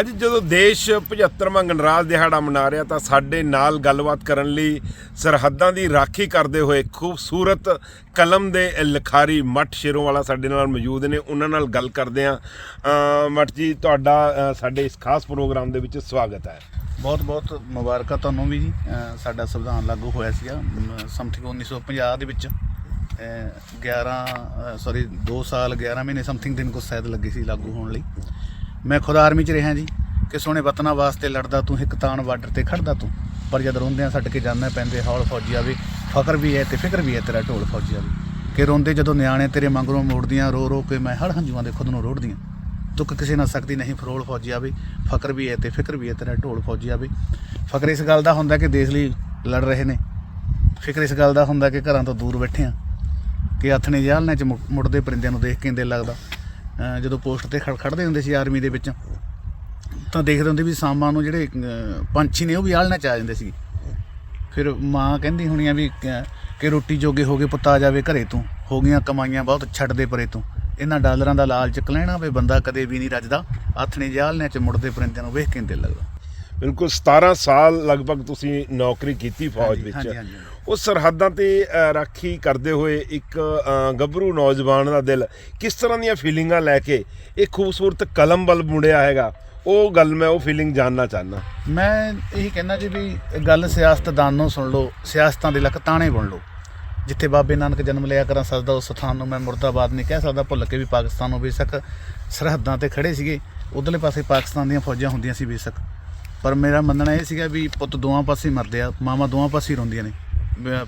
ਅੱਜ ਜਦੋਂ ਦੇਸ਼ 75ਵਾਂ ਗਣਰਾਜ ਦਿਹਾੜਾ ਮਨਾ ਰਿਹਾ, ਤਾਂ ਸਾਡੇ ਨਾਲ ਗੱਲਬਾਤ ਕਰਨ ਲਈ ਸਰਹੱਦਾਂ ਦੀ ਰਾਖੀ ਕਰਦੇ ਹੋਏ ਖੂਬਸੂਰਤ ਕਲਮ ਦੇ ਲਿਖਾਰੀ ਮੱਠ ਸ਼ੇਰੋਂ ਵਾਲਾ ਸਾਡੇ ਨਾਲ ਮੌਜੂਦ ਨੇ। ਉਹਨਾਂ ਨਾਲ ਗੱਲ ਕਰਦੇ ਆ ਮੱਠ ਜੀ, ਤੁਹਾਡਾ ਸਾਡੇ ਇਸ ਖਾਸ ਪ੍ਰੋਗਰਾਮ ਦੇ ਵਿੱਚ ਸਵਾਗਤ ਹੈ। ਬਹੁਤ ਬਹੁਤ ਮੁਬਾਰਕਾਂ ਤੁਹਾਨੂੰ ਵੀ। ਜੀ ਸਾਡਾ ਸੰਵਿਧਾਨ ਲਾਗੂ ਹੋਇਆ ਸੀਗਾ ਸਮਥਿੰਗ 1950 ਦੇ ਵਿੱਚ। ਅਹ 11 ਸੌਰੀ 2 ਸਾਲ 11 ਮਹੀਨੇ ਸਮਥਿੰਗ ਦਿਨ ਕੋ ਸ਼ਾਇਦ ਲੱਗੀ ਸੀ ਲਾਗੂ ਹੋਣ ਲਈ। ਮੈਂ ਖੁਦ ਆਰਮੀ 'ਚ ਰਿਹਾ ਜੀ, ਕਿ ਸੋਹਣੇ ਵਤਨਾਂ ਵਾਸਤੇ ਲੜਦਾ ਤੂੰ, ਇੱਕ ਤਾਣ ਬਾਰਡਰ ਤੇ ਖੜਦਾ ਤੂੰ। ਪਰ ਜਦ ਰੋਂਦਿਆਂ ਛੱਡ ਕੇ ਜਾਂਦੇ ਪੈਂਦੇ, ਹੌਲ ਫੌਜੀ ਆਵੇ ਫਕਰ ਵੀ ਹੈ ਤੇ ਫਿਕਰ ਵੀ ਹੈ ਤੇਰਾ ਢੋਲ ਫੌਜੀ ਆਵੇ ਕਿ ਰੋਂਦੇ ਜਦੋਂ ਨਿਆਣੇ ਤੇਰੇ ਮੰਗਰੋਂ ਮੋੜਦੀਆਂ, ਰੋ ਰੋ ਕੇ ਮੈਂ ਹੜ ਹੰਝੂਆਂ ਦੇ ਖੁਦ ਨੂੰ ਰੋੜਦੀਆਂ। ਦੁੱਖ ਕਿਸੇ ਨਾਲ ਸਕਦੀ ਨਹੀਂ, ਫਰੋਲ ਫੌਜੀ ਆਵੇ ਫਕਰ ਵੀ ਹੈ ਤੇ ਫਿਕਰ ਵੀ ਹੈ ਤੇਰਾ ਢੋਲ ਫੌਜੀ ਆਵੇ ਫਕਰ ਇਸ ਗੱਲ ਦਾ ਹੁੰਦਾ ਕਿ ਦੇਸ਼ ਲਈ ਲੜ ਰਹੇ ਨੇ। ਫਿਕਰ ਇਸ ਗੱਲ ਦਾ ਹੁੰਦਾ ਕਿ ਘਰਾਂ ਤੋਂ ਦੂਰ ਬੈਠੇ ਆ, ਕਿ ਆਥਣੇ ਜਾਲਨੇ ਚ ਮੁੜਦੇ ਪਰਿੰਦਿਆਂ ਨੂੰ ਦੇਖ ਕੇ ਇੰਦੇ ਲੱਗਦਾ। ਜਦੋਂ ਪੋਸਟ ਤੇ ਖੜ ਖੜਦੇ ਹੁੰਦੇ ਸੀ ਆਰਮੀ ਦੇ ਵਿੱਚ ਤਾਂ ਦੇਖਦੇ ਹੁੰਦੇ ਵੀ ਸਾਮਾਂ ਨੂੰ ਜਿਹੜੇ ਪੰਛੀ ਨੇ ਉਹ ਵੀ ਆਲਣੇ ਚ ਆ ਜਾਂਦੇ ਸੀ। ਫਿਰ ਮਾਂ ਕਹਿੰਦੀ ਹੋਣੀ ਆ ਵੀ ਕ- ਕਿ ਰੋਟੀ ਜੋਗੇ ਹੋ ਗਏ ਪੁੱਤ ਆ ਜਾਵੇ ਘਰੇ ਤੂੰ ਹੋ ਗਈਆਂ ਕਮਾਈਆਂ ਬਹੁਤ ਛੱਡਦੇ ਪਰੇ ਤੂੰ। ਇਹਨਾਂ ਡਾਲਰਾਂ ਦਾ ਲਾਲਚ ਲੈਣਾ ਵੇ ਬੰਦਾ ਕਦੇ ਵੀ ਨਹੀਂ ਰੱਜਦਾ ਆਥਣੇ ਜਾਲਨੇ ਚ ਮੁੜਦੇ ਪਰਿੰਦਿਆਂ ਨੂੰ ਵੇਖ ਕੇ ਇੰਦੇ ਲੱਗਦਾ। ਬਿਲਕੁਲ 17 ਸਾਲ ਲਗਭਗ ਤੁਸੀਂ ਨੌਕਰੀ ਕੀਤੀ ਫੌਜ ਵਿੱਚ। ਉਹ ਸਰਹੱਦਾਂ ਤੇ ਰਾਖੀ ਕਰਦੇ ਹੋਏ ਇੱਕ ਗੱਭਰੂ ਨੌਜਵਾਨ ਦਾ ਦਿਲ ਕਿਸ ਤਰ੍ਹਾਂ ਦੀਆਂ ਫੀਲਿੰਗਾਂ ਲੈ ਕੇ ਇਹ ਖੂਬਸੂਰਤ ਕਲਮ ਵੱਲ ਮੁੜਿਆ ਹੈਗਾ? ਉਹ ਗੱਲ ਮੈਂ, ਉਹ ਫੀਲਿੰਗ ਜਾਨਣਾ ਚਾਹਨਾ ਮੈਂ ਇਹੀ ਕਹਿੰਦਾ ਜੀ ਵੀ ਗੱਲ ਸਿਆਸਤਦਾਨੋਂ ਸੁਣ ਲਓ, ਸਿਆਸਤਾਂ ਦੇ ਲੱਕ ਤਾਣੇ ਬਣ ਲਓ। ਜਿੱਥੇ ਬਾਬੇ ਨਾਨਕ ਜਨਮ ਲਿਆ ਕਰਾਂ ਸਜਦਾ ਉਸ ਸਥਾਨ ਨੂੰ ਮੈਂ ਮੁਰਦਾਬਾਦ ਨਹੀਂ ਕਹਿ ਸਕਦਾ। ਭੁੱਲ ਕੇ ਵੀ ਪਾਕਿਸਤਾਨ ਨੂੰ ਬੇਸ਼ੱਕ ਸਰਹੱਦਾਂ ਤੇ ਖੜੇ ਸੀਗੇ। ਉਧਰਲੇ ਪਾਸੇ ਪਾਕਿਸਤਾਨ ਦੀਆਂ ਫੌਜਾਂ ਹੁੰਦੀਆਂ ਸੀ ਬੇਸ਼ੱਕ। ਪਰ ਮੇਰਾ ਮੰਨਣਾ ਇਹ ਸੀਗਾ ਵੀ ਪੁੱਤ ਦੋਵਾਂ ਪਾਸੇ ਹੀ ਮਰਦੇ ਆ, ਮਾਵਾਂ ਦੋਵਾਂ ਪਾਸੇ ਹੀ ਰੋਂਦੀਆਂ ਨੇ।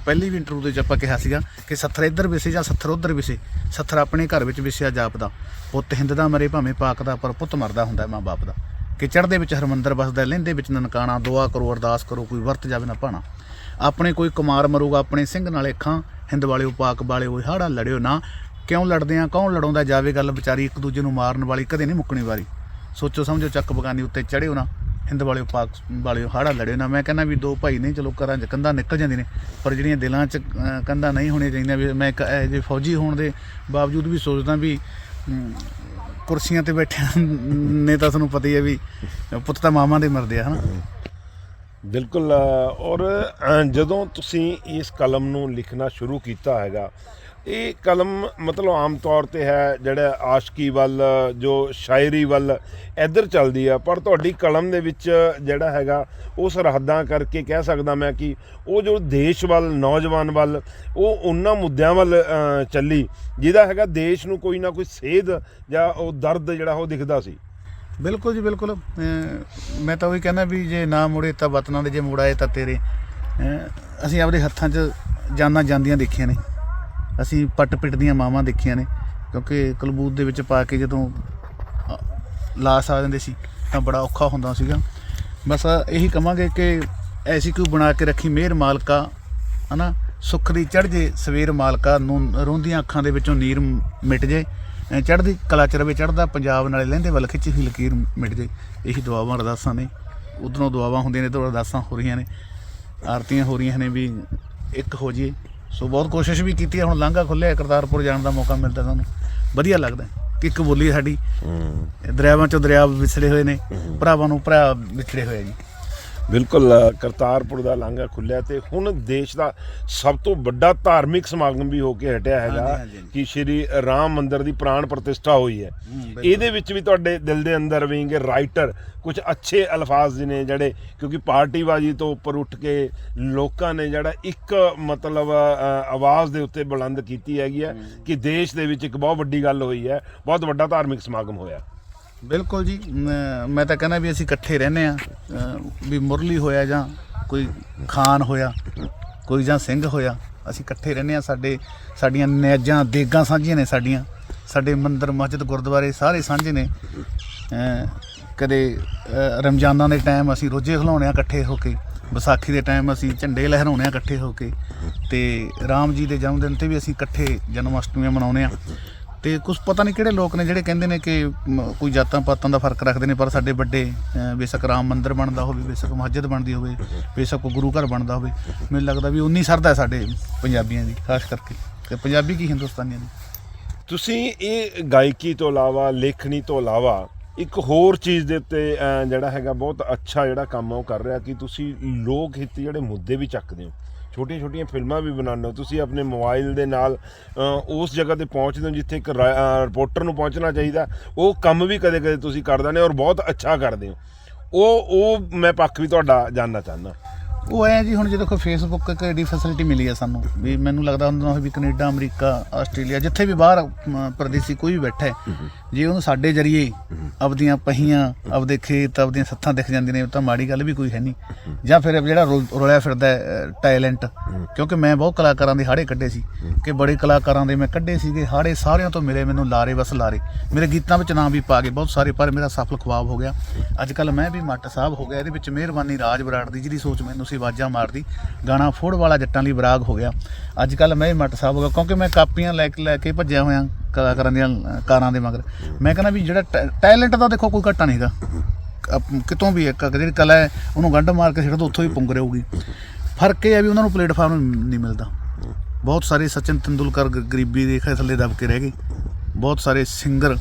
ਪਹਿਲੀ ਵੀ ਇੰਟਰਵਿਊ ਦੇ ਵਿੱਚ ਆਪਾਂ ਕਿਹਾ ਸੀਗਾ ਕਿ ਸੱਥਰ ਇੱਧਰ ਵਿਸੇ ਜਾਂ ਸੱਥਰ ਉੱਧਰ ਵਿਸੇ ਸੱਥਰ ਆਪਣੇ ਘਰ ਵਿੱਚ ਵਿਸਿਆ ਜਾਪਦਾ। ਪੁੱਤ ਹਿੰਦ ਦਾ ਮਰੇ ਭਾਵੇਂ ਪਾਕ ਦਾ, ਪਰ ਪੁੱਤ ਮਰਦਾ ਹੁੰਦਾ ਮਾਂ ਬਾਪ ਦਾ। ਕਿ ਚੜ੍ਹਦੇ ਵਿੱਚ ਹਰਮੰਦਰ ਵਸਦਾ, ਲਹਿੰਦੇ ਵਿੱਚ ਨਨਕਾਣਾ, ਦੁਆ ਕਰੋ, ਅਰਦਾਸ ਕਰੋ, ਕੋਈ ਵਰਤ ਜਾਵੇ ਨਾ ਭਾਣਾ। ਆਪਣੇ ਕੋਈ ਕੁਮਾਰ ਮਰੂਗਾ, ਆਪਣੇ ਸਿੰਘ ਨਾਲੇ ਅੱਖਾਂ, ਹਿੰਦ ਵਾਲਿਓ, ਪਾਕ ਵਾਲਿਓ ਹਾੜਾ ਲੜਿਓ ਨਾ। ਕਿਉਂ ਲੜਦੇ ਆ, ਕੌਣ ਲੜਾਉਂਦਾ, ਜਾਵੇ ਗੱਲ ਵਿਚਾਰੀ ਇੱਕ ਦੂਜੇ ਨੂੰ ਮਾਰਨ ਵਾਲੀ, ਕਦੇ ਨਹੀਂ ਮੁੱਕਣੀ ਵਾਰੀ। ਸੋਚੋ ਸਮਝੋ, ਚੱਕ ਬਗਾਨੀ ਉੱਤੇ ਚੜਿਓ ਨਾ। ਹਿੰਦ ਵਾਲਿਓ, ਪਾਕ ਵਾਲਿਓ ਹਾੜਾ ਲੜਿਓ ਨਾ। ਮੈਂ ਕਹਿੰਦਾ ਵੀ ਦੋ ਭਾਈ ਨਹੀਂ ਚਲੋ ਘਰਾਂ 'ਚ ਕੰਧਾਂ ਨਿਕਲ ਜਾਂਦੀਆਂ ਨੇ, ਪਰ ਜਿਹੜੀਆਂ ਦਿਲਾਂ 'ਚ ਕੰਧਾਂ ਨਹੀਂ ਹੋਣੀਆਂ ਚਾਹੀਦੀਆਂ ਵੀ ਮੈਂ ਇੱਕ ਇਹੋ ਜਿਹੇ ਫੌਜੀ ਹੋਣ ਦੇ ਬਾਵਜੂਦ ਵੀ ਸੋਚਦਾ ਵੀ ਕੁਰਸੀਆਂ ਤੇ ਬੈਠਿਆਂ ਨੇ ਤਾਂ ਤੁਹਾਨੂੰ ਪਤਾ ਹੀ ਹੈ ਵੀ ਪੁੱਤ ਤਾਂ ਮਾਮਾ ਦੇ ਮਰਦੇ ਆ, ਹਨਾ? ਬਿਲਕੁਲ ਔਰ ਜਦੋਂ ਤੁਸੀਂ ਇਸ ਕਲਮ ਨੂੰ ਲਿਖਣਾ ਸ਼ੁਰੂ ਕੀਤਾ ਹੈਗਾ ਇਹ ਕਲਮ ਮਤਲਬ ਆਮ ਤੌਰ ਤੇ ਹੈ ਜਿਹੜਾ ਆਸ਼ਕੀ ਵੱਲ, ਜੋ ਸ਼ਾਇਰੀ ਵੱਲ ਇੱਧਰ ਚੱਲਦੀ ਆ, ਪਰ ਤੁਹਾਡੀ ਕਲਮ ਦੇ ਵਿੱਚ ਜਿਹੜਾ ਹੈਗਾ, ਉਹ ਸਰਹੱਦਾਂ ਕਰਕੇ ਕਹਿ ਸਕਦਾ ਮੈਂ ਕਿ ਉਹ ਜੋ ਦੇਸ਼ ਵੱਲ, ਨੌਜਵਾਨ ਵੱਲ, ਉਹ ਉਹਨਾਂ ਮੁੱਦਿਆਂ ਵੱਲ ਚੱਲੀ, ਜਿਹਦਾ ਹੈਗਾ ਦੇਸ਼ ਨੂੰ ਕੋਈ ਨਾ ਕੋਈ ਸੇਧ ਜਾਂ ਉਹ ਦਰਦ ਜਿਹੜਾ ਉਹ ਦਿਖਦਾ ਸੀ। ਬਿਲਕੁਲ ਜੀ, ਬਿਲਕੁਲ। ਮੈਂ ਤਾਂ ਉਹੀ ਕਹਿੰਦਾ ਵੀ ਜੇ ਨਾ ਮੁੜੇ ਤਾਂ ਵਤਨਾਂ ਦੇ, ਜੇ ਮੁੜਾਏ ਤਾਂ ਤੇਰੇ। ਅਸੀਂ ਆਪਦੇ ਹੱਥਾਂ 'ਚ ਜਾਨਾਂ ਜਾਂਦੀਆਂ ਦੇਖੀਆਂ ਨੇ। ਅਸੀਂ ਪੱਟ ਪਿੱਟ ਦੀਆਂ ਮਾਵਾਂ ਦੇਖੀਆਂ ਨੇ, ਕਿਉਂਕਿ ਕਲਬੂਤ ਦੇ ਵਿੱਚ ਪਾ ਕੇ ਜਦੋਂ ਲਾਸ ਆ ਜਾਂਦੇ ਸੀ, ਤਾਂ ਬੜਾ ਔਖਾ ਹੁੰਦਾ ਸੀਗਾ। ਬਸ ਇਹੀ ਕਵਾਂਗੇ ਕਿ ਐਸੀ ਕੋਈ ਬਣਾ ਕੇ ਰੱਖੀ ਮਿਹਰ ਮਾਲਕਾ, ਹਨਾ? ਸੁੱਖ ਦੀ ਚੜ ਜੇ ਸਵੇਰ ਮਾਲਕਾ, ਨੂੰ ਰੋਂਦੀਆਂ ਅੱਖਾਂ ਦੇ ਵਿੱਚੋਂ ਨੀਰ ਮਿਟ ਜੇ, ਐ ਚੜ੍ਹਦੀ ਕਲਾ ਚ ਰਵੇ ਚੜਦਾ ਪੰਜਾਬ ਨਾਲੇ ਲਹਿੰਦੇ ਵੱਲ ਖਿੱਚੀ ਹੀ ਲਕੀਰ ਮਿਟ ਜੇ। ਇਹੀ ਦੁਆਵਾਂ ਅਰਦਾਸਾਂ ਨੇ। ਉਧਰੋਂ ਦੁਆਵਾਂ ਹੁੰਦੀਆਂ ਨੇ, ਤੇ ਅਰਦਾਸਾਂ ਹੋ ਰਹੀਆਂ ਨੇ। ਆਰਤੀਆਂ ਹੋ ਰਹੀਆਂ ਨੇ ਵੀ ਇੱਕ ਹੋ ਜਾਈਏ ਸੋ ਬਹੁਤ ਕੋਸ਼ਿਸ਼ ਵੀ ਕੀਤੀ ਹੈ ਹੁਣ ਲਾਂਘਾ ਖੁੱਲਿਆ ਕਰਤਾਰਪੁਰ ਜਾਣ ਦਾ ਮੌਕਾ ਮਿਲਦਾ ਸਾਨੂੰ ਵਧੀਆ ਲੱਗਦਾ ਕਿ ਇੱਕ ਬੋਲੀ ਸਾਡੀ। ਦਰਿਆਵਾਂ ਚੋਂ ਦਰਿਆ ਵਿਛੜੇ ਹੋਏ ਨੇ ਭਰਾਵਾਂ ਨੂੰ ਭਰਾ ਵਿਛੜੇ ਹੋਏ ਜੀ। ਬਿਲਕੁਲ ਕਰਤਾਰਪੁਰ ਦਾ ਲਾਂਘਾ ਖੁੱਲਿਆ ਤੇ ਹੁਣ ਦੇਸ਼ ਦਾ ਸਭ ਤੋਂ ਵੱਡਾ ਧਾਰਮਿਕ ਸਮਾਗਮ ਵੀ ਹੋ ਕੇ ਹਟਿਆ ਹੈਗਾ। ਕਿ ਸ਼੍ਰੀ ਰਾਮ ਮੰਦਿਰ ਦੀ ਪ੍ਰਾਣ ਪ੍ਰਤਿਸ਼ਠਾ ਹੋਈ ਹੈ। ਇਹਦੇ ਵਿੱਚ ਵੀ ਤੁਹਾਡੇ ਦਿਲ ਦੇ ਅੰਦਰ ਵਿੰਗ ਰਾਈਟਰ ਕੁਝ ਅੱਛੇ ਅਲਫਾਜ਼ ਨੇ ਜਿਹੜੇ ਕਿਉਂਕਿ ਪਾਰਟੀਬਾਜ਼ੀ ਤੋਂ ਉੱਪਰ ਉੱਠ ਕੇ ਲੋਕਾਂ ਨੇ ਜਿਹੜਾ ਇੱਕ ਮਤਲਬ ਆਵਾਜ਼ ਦੇ ਉੱਤੇ ਬੁਲੰਦ ਕੀਤੀ ਹੈਗੀ ਹੈ ਕਿ ਦੇਸ਼ ਦੇ ਵਿੱਚ ਇੱਕ ਬਹੁਤ ਵੱਡੀ ਗੱਲ ਹੋਈ ਹੈ ਬਹੁਤ ਵੱਡਾ ਧਾਰਮਿਕ ਸਮਾਗਮ ਹੋਇਆ ਬਿਲਕੁਲ ਜੀ, ਮੈਂ- ਤਾਂ ਕਹਿੰਦਾ ਵੀ ਅਸੀਂ ਇਕੱਠੇ ਰਹਿੰਦੇ ਆ ਵੀ ਮੁਰਲੀ ਹੋਇਆ ਜਾਂ ਕੋਈ ਖਾਨ ਹੋਇਆ, ਕੋਈ ਜਾਂ ਸਿੰਘ ਹੋਇਆ, ਅਸੀਂ ਇਕੱਠੇ ਰਹਿੰਦੇ ਆ ਸਾਡੇ, ਸਾਡੀਆਂ ਨਿਆਜਾਂ ਦੇਗਾਂ ਸਾਂਝੀਆਂ ਨੇ ਸਾਡੀਆਂ, ਸਾਡੇ ਮੰਦਰ, ਮਸਜਿਦ, ਗੁਰਦੁਆਰੇ ਸਾਰੇ ਸਾਂਝੇ ਨੇ। ਕਦੇ ਰਮਜ਼ਾਨਾਂ ਦੇ ਟਾਈਮ ਅਸੀਂ ਰੋਜੇ ਖਲਾਉਣੇ ਆ ਇਕੱਠੇ ਹੋ ਕੇ, ਵਿਸਾਖੀ ਦੇ ਟਾਈਮ ਅਸੀਂ ਝੰਡੇ ਲਹਿਰਾਉਣੇ ਆ ਇਕੱਠੇ ਹੋ ਕੇ ਤੇ ਰਾਮ ਜੀ ਦੇ ਜਨਮ ਦਿਨ ਤੇ ਵੀ ਅਸੀਂ ਇਕੱਠੇ ਜਨਮ ਅਸ਼ਟਮੀ ਮਨਾਉਨੇ ਆ ਤੇ ਕੁਝ ਪਤਾ ਨਹੀਂ ਕਿਹੜੇ ਲੋਕ ਨੇ ਜਿਹੜੇ ਕਹਿੰਦੇ ਨੇ ਕਿ ਮ, ਕੋਈ ਜਾਤਾਂ ਪਾਤਾਂ ਦਾ ਫ਼ਰਕ ਰੱਖਦੇ ਨੇ ਪਰ ਸਾਡੇ ਵੱਡੇ ਅ, ਬੇਸ਼ੱਕ ਰਾਮ ਮੰਦਿਰ ਬਣਦਾ ਹੋਵੇ ਬੇਸ਼ੱਕ ਮਸਜਿਦ ਬਣਦੀ ਹੋਵੇ ਬੇਸ਼ੱਕ ਕੋਈ ਗੁਰੂ ਘਰ ਬਣਦਾ ਹੋਵੇ ਮੈਨੂੰ ਲੱਗਦਾ ਵੀ ਉਨੀ ਸਰਦਾ ਹੈ ਸਾਡੇ ਪੰਜਾਬੀਆਂ ਦੀ ਖਾਸ ਕਰਕੇ। ਤੇ ਪੰਜਾਬੀ ਕੀ ਹਿੰਦੁਸਤਾਨੀਆਂ ਦੀ? ਤੁਸੀਂ ਇਹ ਗਾਇਕੀ ਤੋਂ ਇਲਾਵਾ ਲੇਖਣੀ ਤੋਂ ਇਲਾਵਾ ਇੱਕ ਹੋਰ ਚੀਜ਼ ਦੇ ਉੱਤੇ ਅਹ, ਜਿਹੜਾ ਹੈਗਾ ਬਹੁਤ ਅੱਛਾ ਜਿਹੜਾ ਕੰਮ ਆ ਉਹ ਕਰ ਰਿਹਾ ਕਿ ਤੁਸੀਂ ਲੋਕ ਹਿੱਤ ਜਿਹੜੇ ਮੁੱਦੇ ਵੀ ਚੱਕਦੇ ਹੋ। ਛੋਟੀਆਂ ਛੋਟੀਆਂ ਫਿਲਮਾਂ ਵੀ ਬਣਾਉਂਦੇ ਹੋ। ਤੁਸੀਂ ਆਪਣੇ ਮੋਬਾਈਲ ਦੇ ਨਾਲ ਉਸ ਜਗ੍ਹਾ ਤੇ ਪਹੁੰਚਦੇ ਹੋ ਜਿੱਥੇ ਇੱਕ ਰਿਪੋਰਟਰ ਨੂੰ ਪਹੁੰਚਣਾ ਚਾਹੀਦਾ। ਉਹ ਕੰਮ ਵੀ ਕਦੇ ਕਦੇ ਤੁਸੀਂ ਕਰ ਦਿੰਦੇ ਹੋ ਔਰ ਬਹੁਤ ਅੱਛਾ ਕਰਦੇ ਹੋ। ਉਹ ਉਹ ਮੈਂ ਪੱਖ ਵੀ ਤੁਹਾਡਾ ਜਾਨਣਾ ਚਾਹੁੰਦਾ। ਉਹ ਐ ਜੀ ਹੁਣ ਜਦੋਂ ਕੋਈ ਫੇਸਬੁੱਕ ਇੱਕ ਐਡੀ ਫੈਸਿਲਿਟੀ ਮਿਲੀ ਹੈ ਸਾਨੂੰ ਵੀ ਮੈਨੂੰ ਲੱਗਦਾ ਹੁੰਦਾ ਵੀ ਕੈਨੇਡਾ ਅਮਰੀਕਾ ਆਸਟ੍ਰੇਲੀਆ ਜਿੱਥੇ ਵੀ ਬਾਹਰ ਅਮ, ਪ੍ਰਦੇਸੀ ਕੋਈ ਵੀ ਬੈਠਾ ਹੈ ਜੇ ਉਹਨੂੰ ਸਾਡੇ ਜਰੀਏ ਆਪਦੀਆਂ ਪਹੀਆਂ ਆਪਦੇ ਖੇਤ ਆਪਦੀਆਂ ਸੱਥਾਂ ਦਿਖ ਜਾਂਦੀਆਂ ਨੇ ਤਾਂ ਮਾੜੀ ਗੱਲ ਵੀ ਕੋਈ ਹੈ ਨਹੀਂ। ਜਾਂ ਫਿਰ ਜਿਹੜਾ ਰੁਲ- ਰੁਲਿਆ ਫਿਰਦਾ ਟੈਲੈਂਟ ਕਿਉਂਕਿ ਮੈਂ ਬਹੁਤ ਕਲਾਕਾਰਾਂ ਦੇ ਹਾੜੇ ਕੱਢੇ ਸੀ ਕਿ ਬੜੇ ਕਲਾਕਾਰਾਂ ਦੇ ਮੈਂ ਕੱਢੇ ਸੀਗੇ ਹਾੜੇ ਸਾਰਿਆਂ ਤੋਂ ਮਿਲੇ ਮੈਨੂੰ ਲਾਰੇ ਬਸ ਲਾਰੇ। ਮੇਰੇ ਗੀਤਾਂ ਵਿੱਚ ਨਾਮ ਵੀ ਪਾ ਗਏ ਬਹੁਤ ਸਾਰੇ ਪਰ ਮੇਰਾ ਸਫਲ ਖਵਾਬ ਹੋ ਗਿਆ। ਅੱਜ ਕੱਲ ਮੈਂ ਵੀ ਮੱਟ ਸਾਹਿਬ ਹੋ ਗਿਆ ਇਹਦੇ ਵਿੱਚ ਮਿਹਰਬਾਨੀ ਰਾਜ ਬਰਾੜ ਦੀ ਜਿਹੜੀ ਸੋਚ ਮੈਨੂੰ ਸੀ ਆਵਾਜ਼ਾਂ ਮਾਰਦੀ, ਗਾਣਾ ਫੋੜ ਵਾਲਾ ਜੱਟਾਂ ਲਈ ਬਰਾਗ ਹੋ ਗਿਆ। ਅੱਜ ਕੱਲ ਮੈਂ ਵੀ ਮੱਟ ਸਾਹਿਬ ਹੋ ਗਿਆ ਕਿਉਂਕਿ ਮੈਂ ਕਾਪੀਆਂ ਲੈ ਕੇ ਲੈ ਕੇ ਭੱਜਿਆ ਹੋਇਆ ਕਲਾਕਾਰਾਂ ਦੀਆਂ, ਕਾਰਾਂ ਦੇ ਮਗਰ। ਮੈਂ ਕਹਿੰਦਾ ਵੀ ਜਿਹੜਾ ਟੈਲੈਂਟ ਦਾ ਦੇਖੋ ਕੋਈ ਘਾਟਾ ਨਹੀਂਗਾ ਕਿਤੋਂ ਵੀ ਇੱਕ ਜਿਹੜੀ ਕਲਾ ਹੈ, ਉਹਨੂੰ ਗੰਢ ਮਾਰ ਕੇ ਸਿੱਟ ਦੋ, ਉੱਥੋਂ ਹੀ ਪੁੰਗ ਰਹੂਗੀ। ਫ਼ਰਕ ਇਹ ਹੈ ਵੀ ਉਹਨਾਂ ਨੂੰ ਪਲੇਟਫਾਰਮ ਨਹੀਂ ਮਿਲਦਾ। ਬਹੁਤ ਸਾਰੇ ਸਚਿਨ ਤੰਦੂਲਕਰ ਗਰੀਬੀ ਰੇਖਾ ਦੇ ਥੱਲੇ ਦਬ ਕੇ ਰਹਿ ਗਏ। ਬਹੁਤ ਸਾਰੇ ਸਿੰਗਰ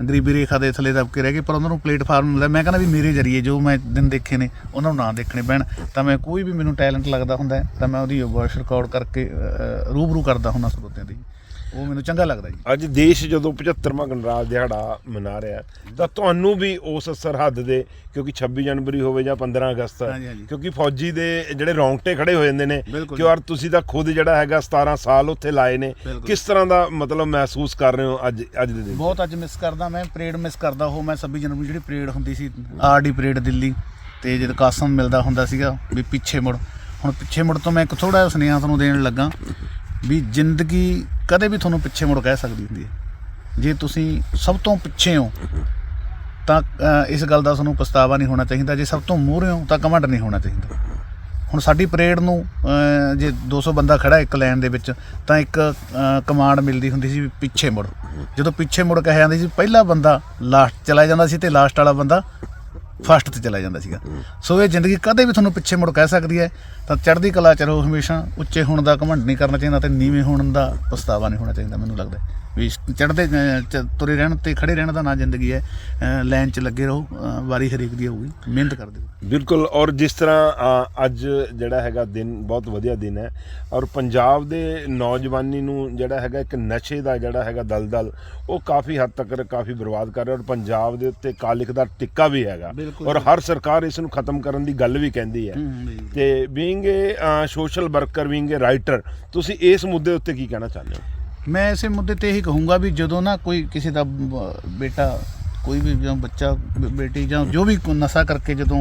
ਗਰੀਬੀ ਰੇਖਾ ਦੇ ਥੱਲੇ ਦਬ ਰਹਿ ਗਏ, ਪਰ ਉਹਨਾਂ ਨੂੰ ਪਲੇਟਫਾਰਮ ਮਿਲਦਾ ਮੈਂ ਕਹਿੰਦਾ ਵੀ ਮੇਰੇ ਜਰੀਏ ਜੋ ਮੈਂ ਦਿਨ ਦੇਖੇ ਨੇ, ਉਹਨਾਂ ਨੂੰ ਨਾ ਦੇਖਣੇ ਪੈਣ। ਤਾਂ ਮੈਂ ਕੋਈ ਵੀ ਮੈਨੂੰ ਟੈਲੈਂਟ ਲੱਗਦਾ ਹੁੰਦਾ ਤਾਂ ਮੈਂ ਉਹਦੀ ਵੌਇਸ ਰਿਕਾਰਡ ਕਰਕੇ ਰੂਬਰੂ ਕਰਦਾ ਹੁੰਦਾ ਸਰੋਤਿਆਂ ਦੀ। ਉਹ ਮੈਨੂੰ ਚੰਗਾ ਲੱਗਦਾ ਜੀ ਅੱਜ ਦੇਸ਼ ਜਦੋਂ 75ਵਾਂ ਗਣਰਾਜ ਦਿਹਾੜਾ ਮਨਾ ਰਿਹਾ ਹੈ, ਤਾਂ ਤੁਹਾਨੂੰ ਵੀ ਉਸ ਸਰਹੱਦ ਦੇ ਕਿਉਂਕਿ 26 ਜਨਵਰੀ ਹੋਵੇ ਜਾਂ 15 ਅਗਸਤ। ਕਿਉਂਕਿ ਫੌਜੀ ਦੇ ਜਿਹੜੇ ਰੌਂਗਟੇ ਖੜੇ ਹੋ ਜਾਂਦੇ ਨੇ। ਕਿ ਯਾਰ ਤੁਸੀਂ ਤਾਂ ਖੁਦ ਜਿਹੜਾ ਹੈਗਾ 17 ਸਾਲ ਉੱਥੇ ਲਾਏ ਨੇ। ਕਿਸ ਤਰ੍ਹਾਂ ਦਾ ਮਤਲਬ ਮਹਿਸੂਸ ਕਰ ਰਹੇ ਹੋ ਅੱਜ ਅੱਜ ਦੇ ਦਿਨ ਬਹੁਤ ਅੱਜ ਮਿਸ ਕਰਦਾ ਮੈਂ ਪਰੇਡ ਮਿਸ ਕਰਦਾ ਉਹ ਮੈਂ 26 ਜਨਵਰੀ ਜਿਹੜੀ ਪਰੇਡ ਹੁੰਦੀ ਸੀ ਆਰਡੀ ਪਰੇਡ ਦਿੱਲੀ ਤੇ ਜਦ ਕਾਸਮ ਮਿਲਦਾ ਹੁੰਦਾ ਸੀਗਾ ਵੀ ਪਿੱਛੇ ਮੁੜ ਹੁਣ ਪਿੱਛੇ ਮੁੜ ਤੋਂ ਮੈਂ ਇੱਕ ਥੋੜਾ ਜਿਹਾ ਸੁਨੇਹਾ ਤੁਹਾਨੂੰ ਦੇਣ ਲੱਗਾ ਵੀ ਜ਼ਿੰਦਗੀ ਕਦੇ ਵੀ ਤੁਹਾਨੂੰ ਪਿੱਛੇ ਮੁੜ ਕਹਿ ਸਕਦੀ ਹੁੰਦੀ ਹੈ। ਜੇ ਤੁਸੀਂ ਸਭ ਤੋਂ ਪਿੱਛੇ ਹੋ ਤਾਂ ਇਸ ਗੱਲ ਦਾ ਤੁਹਾਨੂੰ ਪਛਤਾਵਾ ਨਹੀਂ ਹੋਣਾ ਚਾਹੀਦਾ। ਜੇ ਸਭ ਤੋਂ ਮੂਹਰੇ ਹੋ ਤਾਂ ਕਮੰਡ ਨਹੀਂ ਹੋਣਾ ਚਾਹੀਦਾ। ਹੁਣ ਸਾਡੀ ਪਰੇਡ ਨੂੰ ਅ, ਜੇ 200 ਬੰਦਾ ਖੜਾ ਇੱਕ ਲਾਈਨ ਦੇ ਵਿੱਚ ਤਾਂ ਇੱਕ ਕਮਾਂਡ ਮਿਲਦੀ ਹੁੰਦੀ ਸੀ ਪਿੱਛੇ ਮੁੜ। ਜਦੋਂ ਪਿੱਛੇ ਮੁੜ ਕੇ ਜਾਂਦੀ ਸੀ ਪਹਿਲਾ ਬੰਦਾ ਲਾਸਟ ਚਲਾ ਜਾਂਦਾ ਸੀ ਤੇ ਲਾਸਟ ਵਾਲਾ ਬੰਦਾ ਫਸਟ ਤੇ ਚਲਾ ਜਾਂਦਾ ਸੀਗਾ। ਸੋ ਇਹ ਜ਼ਿੰਦਗੀ ਕਦੇ ਵੀ ਤੁਹਾਨੂੰ ਪਿੱਛੇ ਮੁੜ ਕਹਿ ਸਕਦੀ ਹੈ। ਤਾਂ ਚੜ੍ਹਦੀ ਕਲਾ ਚ ਰਹੋ ਹਮੇਸ਼ਾ। ਉੱਚੇ ਹੋਣ ਦਾ ਘਮੰਡ ਨਹੀਂ ਕਰਨਾ ਚਾਹੀਦਾ ਤੇ ਨੀਵੇਂ ਹੋਣ ਦਾ ਪਛਤਾਵਾ ਨਹੀਂ ਹੋਣਾ ਚਾਹੀਦਾ ਮੈਨੂੰ ਲੱਗਦਾ। ਵੀ ਚੜ੍ਹਦੇ ਤੁਰੇ ਰਹਿਣ ਤੇ ਖੜੇ ਰਹਿਣ ਦਾ ਨਾ ਜ਼ਿੰਦਗੀ ਹੈ। ਲਾਈਨ 'ਚ ਲੱਗੇ ਰਹੋ। ਵਾਰੀ ਹਰੇਕ ਦੀ ਹੋਊਗੀ ਮਿਹਨਤ ਕਰਦੇ ਰਹੋ ਬਿਲਕੁਲ। ਔਰ ਜਿਸ ਤਰ੍ਹਾਂ ਅੱਜ ਜਿਹੜਾ ਹੈਗਾ ਦਿਨ ਬਹੁਤ ਵਧੀਆ ਦਿਨ ਹੈ। ਔਰ ਪੰਜਾਬ ਦੇ ਨੌਜਵਾਨੀ ਨੂੰ ਜਿਹੜਾ ਹੈਗਾ ਇੱਕ ਨਸ਼ੇ ਦਾ ਜਿਹੜਾ ਹੈਗਾ ਦਲਦਲ ਉਹ ਕਾਫੀ ਹੱਦ ਤੱਕ ਕਾਫੀ ਬਰਬਾਦ ਕਰ ਰਿਹਾ। ਔਰ ਪੰਜਾਬ ਦੇ ਉੱਤੇ ਕਾਲਿਕ ਦਾ ਟਿੱਕਾ ਵੀ ਹੈਗਾ। ਔਰ ਹਰ ਸਰਕਾਰ ਇਸ ਨੂੰ ਖਤਮ ਕਰਨ ਦੀ ਗੱਲ ਵੀ ਕਹਿੰਦੀ ਹੈ। ਤੇ being a social worker being a writer ਤੁਸੀਂ ਇਸ ਮੁੱਦੇ ਉੱਤੇ ਕੀ ਕਹਿਣਾ ਚਾਹੁੰਦੇ ਹੋ? ਮੈਂ ਇਸੇ ਮੁੱਦੇ ਤੇ ਇਹੀ ਕਹੂੰਗਾ ਵੀ ਜਦੋਂ ਨਾ ਕੋਈ ਕਿਸੇ ਦਾ ਬੇਟਾ ਕੋਈ ਵੀ ਜਾਂ ਬੱਚਾ ਬੇਟੀ ਜਾਂ ਜੋ ਵੀ ਨਸ਼ਾ ਕਰਕੇ ਜਦੋਂ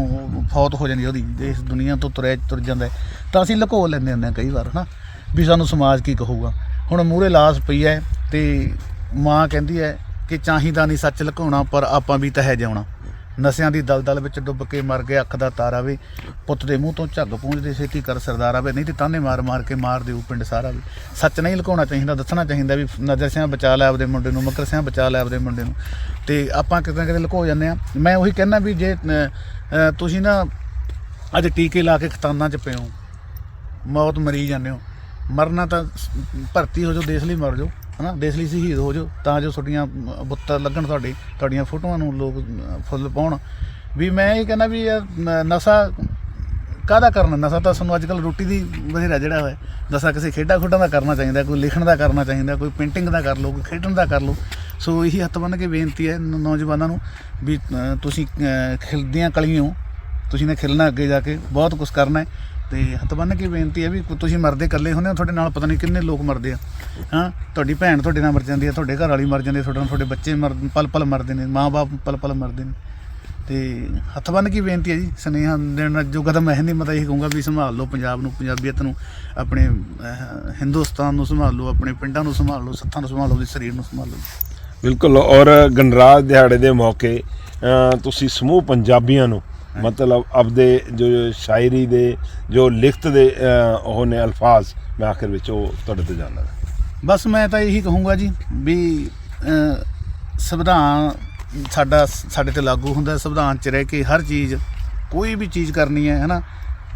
ਫੌਤ ਹੋ ਜਾਂਦੀ ਉਹਦੀ ਇਸ ਦੁਨੀਆ ਤੋਂ ਤੁਰਿਆ ਤੁਰ ਜਾਂਦਾ ਤਾਂ ਅਸੀਂ ਲੁਕੋ ਲੈਂਦੇ ਹੁੰਦੇ ਹਾਂ ਕਈ ਵਾਰ ਹਨਾ? ਵੀ ਸਾਨੂੰ ਸਮਾਜ ਕੀ ਕਹੂਗਾ? ਹੁਣ ਮੂਹਰੇ ਲਾਸ ਪਈ ਹੈ ਤੇ ਮਾਂ ਕਹਿੰਦੀ ਹੈ ਕਿ ਚਾਹੀਦਾ ਨਹੀਂ ਸੱਚ ਲੁਕਾਉਣਾ ਪਰ ਆਪਾਂ ਵੀ ਤਾਂ ਹੈ ਜਿਉਣਾ। ਨਸਿਆਂ ਦੀ ਦਲਦਲ ਵਿੱਚ ਡੁੱਬ ਕੇ ਮਰ ਗਿਆ ਅੱਖ ਦਾ ਤਾਰਾ ਵੇ ਪੁੱਤ ਦੇ ਮੂੰਹ ਤੋਂ ਝੱਗ ਪੂੰਝਦੇ ਸੇ ਕੀ ਕਰ ਸਰਦਾਰਾ ਵੇ ਨਹੀਂ ਤੇ ਤਾਨੇ ਮਾਰ ਮਾਰ ਕੇ ਮਾਰ ਦਿਓ ਪਿੰਡ ਸਾਰਾ ਵੀ। ਸੱਚ ਨਹੀਂ ਲੁਕਾਉਣਾ ਚਾਹੀਦਾ, ਦੱਸਣਾ ਚਾਹੀਦਾ ਵੀ ਨਜ਼ਰ ਸਿਆਂ ਬਚਾ ਲੈ ਆਪਦੇ ਮੁੰਡੇ ਨੂੰ, ਮਕਰ ਸਿਆਂ ਬਚਾ ਲੈ ਆਪਦੇ ਮੁੰਡੇ ਨੂੰ। ਤੇ ਆਪਾਂ ਕਿਤੇ ਨਾ ਕਿਤੇ ਲੁਕੋ ਜਾਂਦੇ ਆ ਮੈਂ ਉਹੀ ਕਹਿੰਦਾ ਵੀ ਜੇ ਤੁਸੀਂ ਨਾ ਅੱਜ ਟੀਕੇ ਲਾ ਕੇ ਖਤਾਨਾਂ 'ਚ ਪਿਓ ਮੌਤ ਮਰੀ ਜਾਂਦੇ ਹੋ, ਮਰਨਾ ਤਾਂ ਭਰਤੀ ਹੋ ਜਾਓ, ਦੇਸ਼ ਲਈ ਮਰ ਜਾਓ। ਹਨਾ? ਦੇਸ਼ ਲਈ ਸ਼ਹੀਦ ਹੋ ਜਾਓ, ਤਾਂ ਜੋ ਤੁਹਾਡੀਆਂ ਬੁੱਤਾਂ ਲੱਗਣ ਤੁਹਾਡੇ, ਤੁਹਾਡੀਆਂ ਫੋਟੋਆਂ ਨੂੰ ਲੋਕ ਫੁੱਲ ਪਾਉਣ। ਵੀ ਮੈਂ ਇਹ ਕਹਿੰਦਾ ਵੀ ਇਹ ਨਸ਼ਾ ਕਾਹਦਾ ਕਰਨਾ? ਨਸ਼ਾ ਤਾਂ ਸਾਨੂੰ ਅੱਜ ਕੱਲ ਰੋਟੀ ਦੀ ਬਥੇਰਾ ਜਿਹੜਾ ਹੋਇਆ। ਨਸ਼ਾ ਕਿਸੇ ਖੇਡਾਂ ਖੁੱਡਾਂ ਦਾ ਕਰਨਾ ਚਾਹੀਦਾ, ਕੋਈ ਲਿਖਣ ਦਾ ਕਰਨਾ ਚਾਹੀਦਾ, ਕੋਈ ਪੇਂਟਿੰਗ ਦਾ ਕਰ ਲਓ, ਕੋਈ ਖੇਡਣ ਦਾ ਕਰ ਲਓ। ਸੋ ਇਹੀ ਹੱਥ ਬੰਨ੍ਹ ਕੇ ਬੇਨਤੀ ਹੈ ਨੌਜਵਾਨਾਂ ਨੂੰ ਵੀ ਤੁਸੀਂ ਖਿਲਦੀਆਂ ਕਲੀਆਂ ਤੁਸੀਂ ਨੇ ਖਿਲਣਾ ਅੱਗੇ ਜਾ ਕੇ, ਬਹੁਤ ਕੁਝ ਕਰਨਾ ਹੈ। ਤੇ ਹੱਥ ਬੰਨ੍ਹ ਕੇ ਬੇਨਤੀ ਹੈ ਵੀ ਤੁਸੀਂ ਮਰਦੇ ਇਕੱਲੇ ਹੁੰਦੇ ਹੋ, ਤੁਹਾਡੇ ਨਾਲ ਪਤਾ ਨਹੀਂ ਕਿੰਨੇ ਲੋਕ ਮਰਦੇ ਆ। ਹਾਂ? ਤੁਹਾਡੀ ਭੈਣ ਤੁਹਾਡੇ ਨਾਲ ਮਰ ਜਾਂਦੀ ਹੈ ਤੁਹਾਡੇ ਘਰ ਵਾਲੀ ਮਰ ਜਾਂਦੀ ਹੈ ਤੁਹਾਡੇ ਨਾਲ ਤੁਹਾਡੇ ਬੱਚੇ ਮਰ ਪਲ ਪਲ ਮਰਦੇ ਨੇ, ਮਾਂ-ਬਾਪ ਪਲ ਪਲ ਮਰਦੇ ਨੇ। ਤੇ ਹੱਥ ਬੰਨ ਕੇ ਬੇਨਤੀ ਹੈ ਜੀ, ਸੁਨੇਹਾ ਦੇਣ ਜੋ ਕਦਮ ਮੈਂ ਨਹੀਂ ਮਤਾ ਇਹ ਕਹੂੰਗਾ ਵੀ ਸੰਭਾਲ ਲਓ ਪੰਜਾਬ ਨੂੰ, ਪੰਜਾਬੀਅਤ ਨੂੰ, ਆਪਣੇ ਹਿੰਦੁਸਤਾਨ ਨੂੰ ਸੰਭਾਲ ਲਓ, ਆਪਣੇ ਪਿੰਡਾਂ ਨੂੰ ਸੰਭਾਲ ਲਓ, ਸੱਥਾਂ ਨੂੰ ਸੰਭਾਲ ਲਓ ਆਪਣੇ ਸਰੀਰ ਨੂੰ ਸੰਭਾਲ ਲਓ। ਬਿਲਕੁਲ, ਔਰ ਗਣਰਾਜ ਦਿਹਾੜੇ ਦੇ ਮੌਕੇ ਤੁਸੀਂ ਸਮੂਹ ਪੰਜਾਬੀਆਂ ਨੂੰ ਮਤਲਬ ਆਪਦੇ ਜੋ ਸ਼ਾਇਰੀ ਦੇ, ਜੋ ਲਿਖਤ ਦੇ ਉਹ ਨੇ ਅਲਫਾਜ਼ ਮੈਂ ਆਖਿਰ ਵਿੱਚ ਉਹ ਤੁਹਾਡੇ 'ਤੇ ਜਾਣਦਾ। ਬਸ ਮੈਂ ਤਾਂ ਇਹੀ ਕਹੂੰਗਾ ਜੀ ਵੀ ਸੰਵਿਧਾਨ ਸਾਡਾ, ਸਾਡੇ ਤੇ ਲਾਗੂ ਹੁੰਦਾ, ਸੰਵਿਧਾਨ 'ਚ ਰਹਿ ਕੇ ਹਰ ਚੀਜ਼, ਕੋਈ ਵੀ ਚੀਜ਼ ਕਰਨੀ ਹੈ, ਹਨਾ?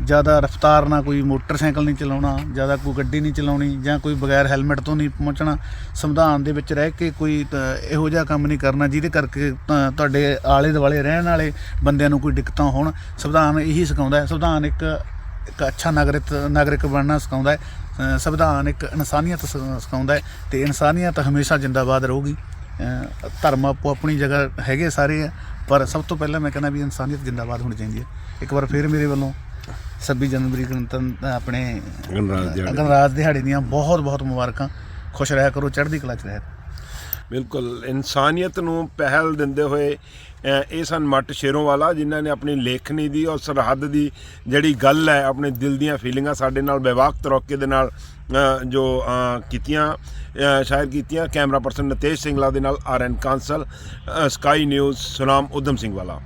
ਜ਼ਿਆਦਾ ਰਫ਼ਤਾਰ ਨਾਲ ਕੋਈ ਮੋਟਰਸਾਈਕਲ ਨਹੀਂ ਚਲਾਉਣਾ, ਜ਼ਿਆਦਾ ਕੋਈ ਗੱਡੀ ਨਹੀਂ ਚਲਾਉਣੀ ਜਾਂ ਕੋਈ ਬਗੈਰ ਹੈਲਮਟ ਤੋਂ ਨਹੀਂ ਪਹੁੰਚਣਾ, ਸੰਵਿਧਾਨ ਦੇ ਵਿੱਚ ਰਹਿ ਕੇ ਕੋਈ ਤਾਂ ਇਹੋ ਜਿਹਾ ਕੰਮ ਨਹੀਂ ਕਰਨਾ ਜਿਹਦੇ ਕਰਕੇ ਤਾਂ ਤੁਹਾਡੇ ਆਲੇ ਦੁਆਲੇ ਰਹਿਣ ਵਾਲੇ ਬੰਦਿਆਂ ਨੂੰ ਕੋਈ ਦਿੱਕਤਾਂ ਹੋਣ। ਸੰਵਿਧਾਨ ਇਹੀ ਸਿਖਾਉਂਦਾ ਹੈ। ਸੰਵਿਧਾਨ ਇੱਕ ਇੱਕ ਅੱਛਾ ਨਾਗਰਿਕ ਨਾਗਰਿਕ ਬਣਨਾ ਸਿਖਾਉਂਦਾ ਹੈ। ਸੰਵਿਧਾਨ ਇੱਕ ਇਨਸਾਨੀਅਤ ਸਿ- ਸਿਖਾਉਂਦਾ ਹੈ ਤੇ ਇਨਸਾਨੀਅਤ ਹਮੇਸ਼ਾ ਜਿੰਦਾਬਾਦ ਰਹੂਗੀ। ਧਰਮ ਆਪੋ ਆਪਣੀ ਜਗ੍ਹਾ ਹੈਗੇ ਸਾਰੇ ਆ, ਪਰ ਸਭ ਤੋਂ ਪਹਿਲਾਂ ਮੈਂ ਕਹਿੰਦਾ ਵੀ ਇਨਸਾਨੀਅਤ ਜਿੰਦਾਬਾਦ ਹੋਣੀ ਚਾਹੀਦੀ ਹੈ। ਇੱਕ ਵਾਰ ਫਿਰ ਮੇਰੇ ਵੱਲੋਂ 26 ਜਨਵਰੀ ਗਣਤੰਤਰ ਆਪਣੇ ਗਣਰਾਜ ਦਿਹਾੜੇ। ਦੀਆਂ ਬਹੁਤ ਬਹੁਤ ਮੁਬਾਰਕਾਂ। ਖੁਸ਼ ਰਹਿਆ ਕਰੋ ਚੜ੍ਹਦੀ ਕਲਾ ਚ ਰਹਿਆ ਬਿਲਕੁਲ ਇਨਸਾਨੀਅਤ ਨੂੰ ਪਹਿਲ ਦਿੰਦੇ ਹੋਏ ਇਹ ਸਨ ਮੱਟ ਸ਼ੇਰੋਂਵਾਲਾ ਜਿਨ੍ਹਾਂ ਨੇ ਆਪਣੀ ਲੇਖਣੀ ਦੀ ਔਰ ਸਰਹੱਦ ਦੀ ਜਿਹੜੀ ਗੱਲ ਹੈ ਆਪਣੇ ਦਿਲ ਦੀਆਂ ਫੀਲਿੰਗਾਂ ਸਾਡੇ ਨਾਲ ਵਿਵਾਕ ਤਰੀਕੇ ਦੇ ਨਾਲ ਜੋ ਕੀਤੀਆਂ ਸ਼ਾਇਰ ਕੀਤੀਆਂ ਕੈਮਰਾ ਪਰਸਨ ਨਤੇਸ਼ ਸਿੰਘਲਾ ਦੇ ਨਾਲ R N Kansal Sky News Sunam Udham Singh ਵਾਲਾ